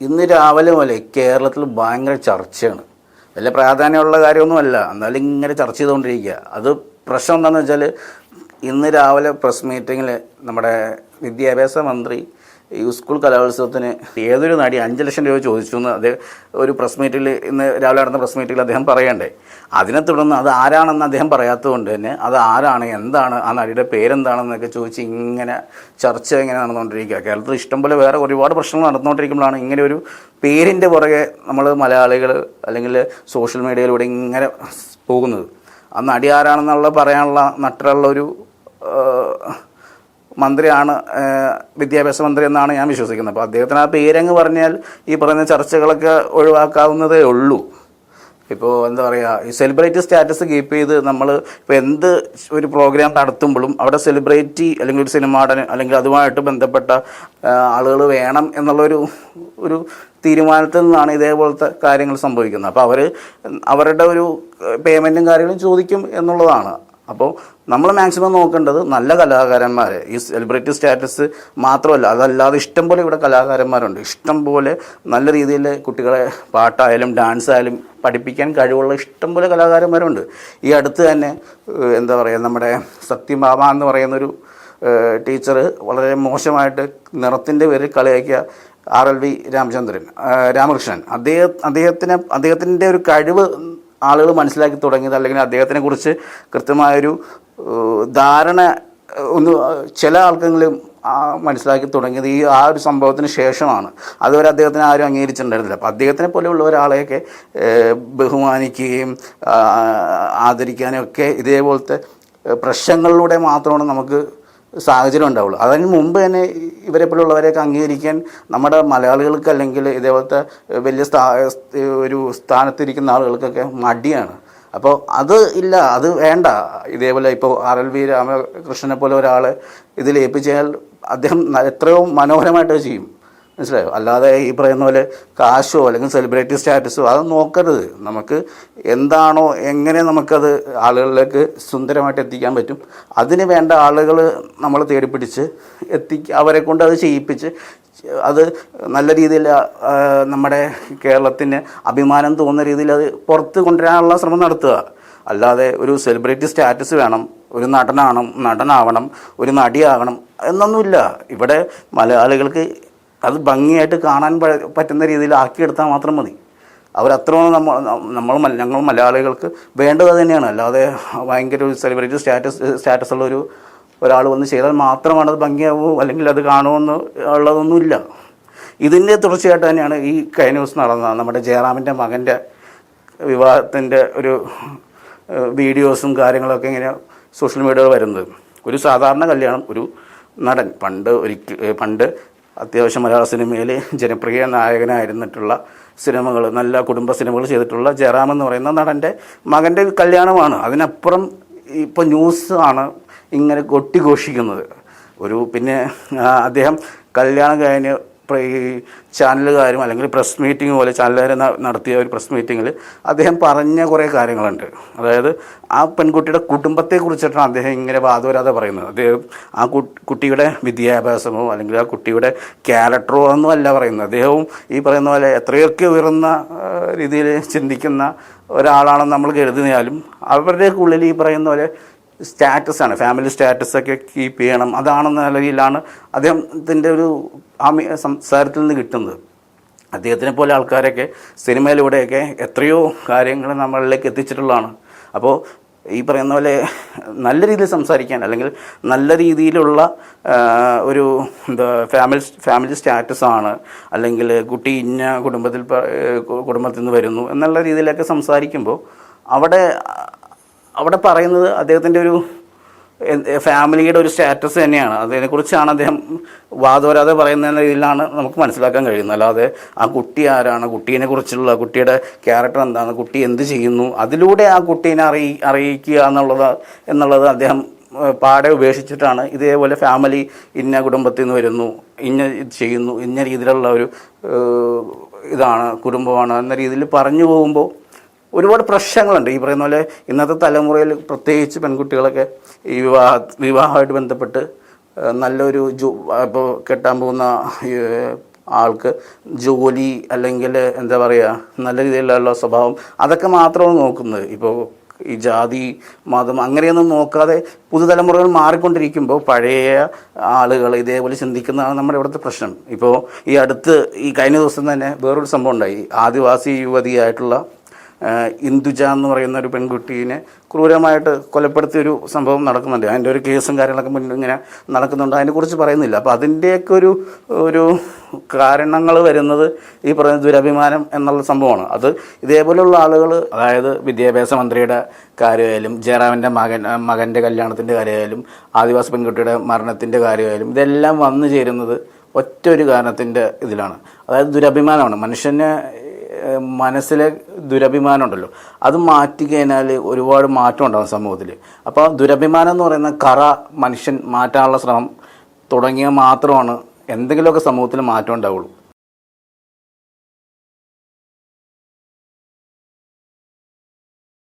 ഇന്ന് രാവിലെ മുതൽ കേരളത്തിൽ ഭയങ്കര ചർച്ചയാണ്. വലിയ പ്രാധാന്യമുള്ള കാര്യമൊന്നുമല്ല. എന്നാലും ഇങ്ങനെ ചർച്ച ചെയ്തുകൊണ്ടിരിക്കുക. അത് പ്രശ്നം എന്താണെന്ന് വെച്ചാൽ ഇന്ന് രാവിലെ പ്രസ് മീറ്റിങ്ങിൽ നമ്മുടെ വിദ്യാഭ്യാസ മന്ത്രി ഈ സ്കൂൾ കലോത്സവത്തിന് ഏതൊരു നടി അഞ്ച് ലക്ഷം രൂപ ചോദിച്ചു എന്ന് അദ്ദേഹം ഒരു പ്രസ് മീറ്റിൽ ഇന്ന് രാവിലെ നടന്ന പ്രസ് മീറ്റിൽ അദ്ദേഹം പറയണ്ടേ? അതിനെ തുടർന്ന് അത് ആരാണെന്ന് അദ്ദേഹം പറയാത്തത് കൊണ്ട് തന്നെ അത് ആരാണ് എന്താണ് ആ നടിയുടെ പേരെന്താണെന്നൊക്കെ ചോദിച്ച് ഇങ്ങനെ ചർച്ച ഇങ്ങനെ നടന്നുകൊണ്ടിരിക്കുക. കേരളത്തിൽ ഇഷ്ടംപോലെ വേറെ ഒരുപാട് പ്രശ്നങ്ങൾ നടന്നുകൊണ്ടിരിക്കുമ്പോഴാണ് ഇങ്ങനെ ഒരു പേരിന്റെ പുറകെ നമ്മൾ മലയാളികൾ അല്ലെങ്കിൽ സോഷ്യൽ മീഡിയയിലൂടെ ഇങ്ങനെ പോകുന്നത്. ആ നടി ആരാണെന്നുള്ള പറയാനുള്ള നട്ടിലുള്ള ഒരു മന്ത്രിയാണ് വിദ്യാഭ്യാസ മന്ത്രി എന്നാണ് ഞാൻ വിശ്വസിക്കുന്നത്. അപ്പോൾ അദ്ദേഹത്തിന് ആ പേരങ്ങ് പറഞ്ഞാൽ ഈ പറയുന്ന ചർച്ചകളൊക്കെ ഒഴിവാക്കാവുന്നതേ ഉള്ളൂ. ഇപ്പോൾ എന്താ പറയുക ഈ സെലിബ്രിറ്റി സ്റ്റാറ്റസ് കീപ്പ് ചെയ്ത് നമ്മൾ ഇപ്പോൾ എന്ത് ഒരു പ്രോഗ്രാം നടത്തുമ്പോഴും അവിടെ സെലിബ്രിറ്റി അല്ലെങ്കിൽ ഒരു സിനിമാടൻ അല്ലെങ്കിൽ അതുമായിട്ട് ബന്ധപ്പെട്ട ആളുകൾ വേണം എന്നുള്ളൊരു ഒരു തീരുമാനത്തിൽ നിന്നാണ് ഇതേപോലത്തെ കാര്യങ്ങൾ സംഭവിക്കുന്നത്. അപ്പോൾ അവർ അവരുടെ ഒരു പേയ്മെന്റും കാര്യങ്ങളും ചോദിക്കും എന്നുള്ളതാണ്. അപ്പോൾ നമ്മൾ മാക്സിമം നോക്കേണ്ടത് നല്ല കലാകാരന്മാരെ. ഈ സെലിബ്രിറ്റി സ്റ്റാറ്റസ് മാത്രമല്ല അതല്ലാതെ ഇഷ്ടം പോലെ ഇവിടെ കലാകാരന്മാരുണ്ട്. ഇഷ്ടം പോലെ നല്ല രീതിയിൽ കുട്ടികളെ പാട്ടായാലും ഡാൻസ് ആയാലും പഠിപ്പിക്കാൻ കഴിവുള്ള ഇഷ്ടം പോലെ കലാകാരന്മാരുണ്ട്. ഈ അടുത്ത് തന്നെ എന്താ പറയുക നമ്മുടെ സത്യഭാമ എന്ന് പറയുന്നൊരു ടീച്ചർ വളരെ മോശമായിട്ട് നിറത്തിന്റെ പേരിൽ കളിയാക്കിയ R L V Ramachandran Ramakrishnan. അദ്ദേഹം അദ്ദേഹത്തിന് അദ്ദേഹത്തിന്റെ ഒരു കഴിവ് ആളുകൾ മനസ്സിലാക്കി തുടങ്ങിയത് അല്ലെങ്കിൽ അദ്ദേഹത്തിനെ കുറിച്ച് കൃത്യമായൊരു ധാരണ ഒന്ന് ചില ആൾക്കെങ്കിലും മനസ്സിലാക്കി തുടങ്ങിയത് ഈ ആ ഒരു സംഭവത്തിന് ശേഷമാണ്. അതുവരെ അദ്ദേഹത്തിന് ആരും അംഗീകരിച്ചിട്ടുണ്ടായിരുന്നില്ല. അപ്പോൾ അദ്ദേഹത്തിനെ പോലെയുള്ള ഒരാളെയൊക്കെ ബഹുമാനിക്കുകയും ആദരിക്കാനും ഒക്കെ ഇതേപോലത്തെ പ്രശ്നങ്ങളിലൂടെ മാത്രമാണ് നമുക്ക് സാഹചര്യം ഉണ്ടാവുള്ളൂ. അതിന് മുമ്പ് തന്നെ ഇവരെ പോലുള്ളവരെയൊക്കെ അംഗീകരിക്കാൻ നമ്മുടെ മലയാളികൾക്ക് അല്ലെങ്കിൽ ഇതേപോലത്തെ വലിയ സ്ഥാ ഒരു സ്ഥാനത്തിരിക്കുന്ന ആളുകൾക്കൊക്കെ മടിയാണ്. അപ്പോൾ അത് ഇല്ല അത് വേണ്ട. ഇതേപോലെ ഇപ്പോൾ ആർ എൽ വി രാമകൃഷ്ണനെ പോലെ ഒരാൾ ഇതിൽ ഏൽപ്പിച്ചാൽ അദ്ദേഹം എത്രയോ മനോഹരമായിട്ട് ചെയ്യും. മനസ്സിലായോ? അല്ലാതെ ഈ പറയുന്ന പോലെ കാശോ അല്ലെങ്കിൽ സെലിബ്രിറ്റി സ്റ്റാറ്റസോ അത് നോക്കരുത്. നമുക്ക് എന്താണോ എങ്ങനെ നമുക്കത് ആളുകളിലേക്ക് സുന്ദരമായിട്ട് എത്തിക്കാൻ പറ്റും. അതിന് വേണ്ട ആളുകൾ നമ്മൾ തേടിപ്പിടിച്ച് എത്തി അവരെ കൊണ്ട് അത് ചെയ്യിപ്പിച്ച് അത് നല്ല രീതിയിൽ നമ്മുടെ കേരളത്തിന് അഭിമാനം തോന്നുന്ന രീതിയിൽ അത് പുറത്ത് കൊണ്ടുവരാനുള്ള ശ്രമം നടത്തുക. അല്ലാതെ ഒരു സെലിബ്രിറ്റി സ്റ്റാറ്റസ് വേണം ഒരു നടനാണ് നടനാവണം ഒരു നടിയാകണം എന്നൊന്നുമില്ല. ഇവിടെ മലയാളികൾക്ക് അത് ഭംഗിയായിട്ട് കാണാൻ പറ്റുന്ന രീതിയിൽ ആക്കിയെടുത്താൽ മാത്രം മതി. അവരത്രയും നമ്മൾ നമ്മൾ ഞങ്ങൾ മലയാളികൾക്ക് വേണ്ടത് തന്നെയാണ്. അല്ലാതെ ഭയങ്കര ഒരു സെലിബ്രിറ്റി സ്റ്റാറ്റസ് സ്റ്റാറ്റസ് ഉള്ള ഒരു ഒരാൾ വന്ന് ചെയ്താൽ മാത്രമാണ് അത് ഭംഗിയാവൂ അല്ലെങ്കിൽ അത് കാണുമെന്ന് ഉള്ളതൊന്നുമില്ല ഇതിന്റെ തുടർച്ചയായിട്ട് തന്നെയാണ് ഈ കഴിഞ്ഞ ദിവസം നടന്ന നമ്മുടെ ജയറാമിന്റെ മകന്റെ വിവാഹത്തിന്റെ ഒരു വീഡിയോസും കാര്യങ്ങളൊക്കെ ഇങ്ങനെ സോഷ്യൽ മീഡിയയിൽ വരുന്നത്. ഒരു സാധാരണ കല്യാണം ഒരു നടൻ. പണ്ട് ഒരിക്കൽ പണ്ട് അത്യാവശ്യം മലയാള സിനിമയിൽ ജനപ്രിയ നായകനായിരുന്നിട്ടുള്ള സിനിമകൾ നല്ല കുടുംബ സിനിമകൾ ചെയ്തിട്ടുള്ള ജയറാം എന്ന് പറയുന്ന നടന്റെ മകന്റെ കല്യാണമാണ്. അതിനപ്പുറം ഇപ്പോൾ ന്യൂസ് ആണ് ഇങ്ങനെ കൊട്ടിഘോഷിക്കുന്നത്. ഒരു പിന്നെ അദ്ദേഹം കല്യാണം കഴിഞ്ഞ് ചാനലുകാരും അല്ലെങ്കിൽ പ്രസ് മീറ്റിംഗ് പോലെ ചാനലുകാർ നടത്തിയ ഒരു പ്രസ് മീറ്റിങ്ങിൽ അദ്ദേഹം പറഞ്ഞ കുറേ കാര്യങ്ങളുണ്ട്. അതായത് ആ പെൺകുട്ടിയുടെ കുടുംബത്തെ കുറിച്ചിട്ടാണ് അദ്ദേഹം ഇങ്ങനെ വാദവരാതെ പറയുന്നത്. അദ്ദേഹം ആ കുട്ടിയുടെ വിദ്യാഭ്യാസമോ അല്ലെങ്കിൽ ആ കുട്ടിയുടെ ക്യാരക്ടറോ ഒന്നും അല്ല പറയുന്നത്. അദ്ദേഹവും ഈ പറയുന്ന പോലെ എത്രയൊക്കെ ഉയർന്ന രീതിയിൽ ചിന്തിക്കുന്ന ഒരാളാണെന്ന് നമ്മൾ കരുതുന്നാലും അവരുടെ ഉള്ളിൽ ഈ പറയുന്ന പോലെ സ്റ്റാറ്റസാണ് ഫാമിലി സ്റ്റാറ്റസൊക്കെ കീപ്പ് ചെയ്യണം. അതാണെന്ന നിലയിലാണ് അദ്ദേഹത്തിന്റെ ഒരു ആമി സംസാരത്തിൽ നിന്ന് കിട്ടുന്നത്. അദ്ദേഹത്തിനെ പോലെ ആൾക്കാരൊക്കെ സിനിമയിലൂടെയൊക്കെ എത്രയോ കാര്യങ്ങൾ നമ്മളിലേക്ക് എത്തിച്ചിട്ടുള്ളതാണ്. അപ്പോൾ ഈ പറയുന്ന പോലെ നല്ല രീതിയിൽ സംസാരിക്കാൻ അല്ലെങ്കിൽ നല്ല രീതിയിലുള്ള ഒരു എന്താ ഫാമിലി ഫാമിലി സ്റ്റാറ്റസാണ് അല്ലെങ്കിൽ കുട്ടി ഇന്ന കുടുംബത്തിൽ കുടുംബത്തിൽ നിന്ന് വരുന്നു എന്നുള്ള രീതിയിലൊക്കെ സംസാരിക്കുമ്പോൾ അവിടെ അവിടെ പറയുന്നത് അദ്ദേഹത്തിന്റെ ഒരു ഫാമിലിയുടെ ഒരു സ്റ്റാറ്റസ് തന്നെയാണ്. അതിനെക്കുറിച്ചാണ് അദ്ദേഹം വാദോരാതെ പറയുന്ന രീതിയിലാണ് നമുക്ക് മനസ്സിലാക്കാൻ കഴിയുന്നത്. അല്ലാതെ ആ കുട്ടി ആരാണ് കുട്ടീനെ കുറിച്ചുള്ള കുട്ടിയുടെ ക്യാരക്ടർ എന്താണ് കുട്ടി എന്ത് ചെയ്യുന്നു അതിലൂടെ ആ കുട്ടീനെ അറിയി അറിയിക്കുക എന്നുള്ളത് എന്നുള്ളത് അദ്ദേഹം പാടെ ഉപേക്ഷിച്ചിട്ടാണ് ഇതേപോലെ ഫാമിലി ഇന്ന കുടുംബത്തിൽ നിന്ന് വരുന്നു ഇന്ന ചെയ്യുന്നു ഇന്ന രീതിയിലുള്ള ഒരു ഇതാണ് കുടുംബമാണ് എന്ന രീതിയിൽ പറഞ്ഞു പോകുമ്പോൾ ഒരുപാട് പ്രശ്നങ്ങളുണ്ട്. ഈ പറയുന്ന പോലെ ഇന്നത്തെ തലമുറയിൽ പ്രത്യേകിച്ച് പെൺകുട്ടികളൊക്കെ ഈ വിവാഹ വിവാഹമായിട്ട് ബന്ധപ്പെട്ട് നല്ലൊരു ജോ ഇപ്പോൾ കെട്ടാൻ പോകുന്ന ആൾക്ക് ജോലി അല്ലെങ്കിൽ എന്താ പറയുക നല്ല രീതിയിലുള്ള സ്വഭാവം അതൊക്കെ മാത്രമാണ് നോക്കുന്നത്. ഇപ്പോൾ ഈ ജാതി മതം അങ്ങനെയൊന്നും നോക്കാതെ പുതുതലമുറകൾ മാറിക്കൊണ്ടിരിക്കുമ്പോൾ പഴയ ആളുകൾ ഇതേപോലെ ചിന്തിക്കുന്നതാണ് നമ്മുടെ ഇവിടുത്തെ പ്രശ്നം. ഇപ്പോൾ ഈ അടുത്ത് ഈ കഴിഞ്ഞ ദിവസം തന്നെ വേറൊരു സംഭവം ഉണ്ടായി. ആദിവാസി യുവതിയായിട്ടുള്ള ഇന്ദുജ എന്ന് പറയുന്ന ഒരു പെൺകുട്ടീനെ ക്രൂരമായിട്ട് കൊലപ്പെടുത്തിയ ഒരു സംഭവം നടക്കുന്നുണ്ട്. അതിന്റെ ഒരു കേസും കാര്യങ്ങളൊക്കെ മുന്നിൽ ഇങ്ങനെ നടക്കുന്നുണ്ട്. അതിനെക്കുറിച്ച് പറയുന്നില്ല. അപ്പോൾ അതിന്റെയൊക്കെ ഒരു ഒരു കാരണങ്ങൾ വരുന്നത് ഈ പറയുന്ന ദുരഭിമാനം എന്നുള്ള സംഭവമാണ്. അത് ഇതേപോലെയുള്ള ആളുകൾ അതായത് വിദ്യാഭ്യാസ മന്ത്രിയുടെ കാര്യമായാലും ജയറാമിന്റെ മകൻ മകന്റെ കല്യാണത്തിന്റെ കാര്യമായാലും ആദിവാസി പെൺകുട്ടിയുടെ മരണത്തിന്റെ കാര്യമായാലും ഇതെല്ലാം വന്നു ചേരുന്നത് ഒറ്റ ഒരു കാരണത്തിന്റെ ഇതിലാണ്. അതായത് ദുരഭിമാനമാണ്. മനുഷ്യന് മനസ്സിലെ ദുരഭിമാനം ഉണ്ടല്ലോ അത് മാറ്റി കഴിഞ്ഞാൽ ഒരുപാട് മാറ്റം ഉണ്ടാകും സമൂഹത്തിൽ. അപ്പോൾ ദുരഭിമാനം എന്ന് പറയുന്ന കറ മനുഷ്യൻ മാറ്റാനുള്ള ശ്രമം തുടങ്ങിയാൽ മാത്രമാണ് എന്തെങ്കിലുമൊക്കെ സമൂഹത്തിൽ മാറ്റം ഉണ്ടാവുള്ളൂ.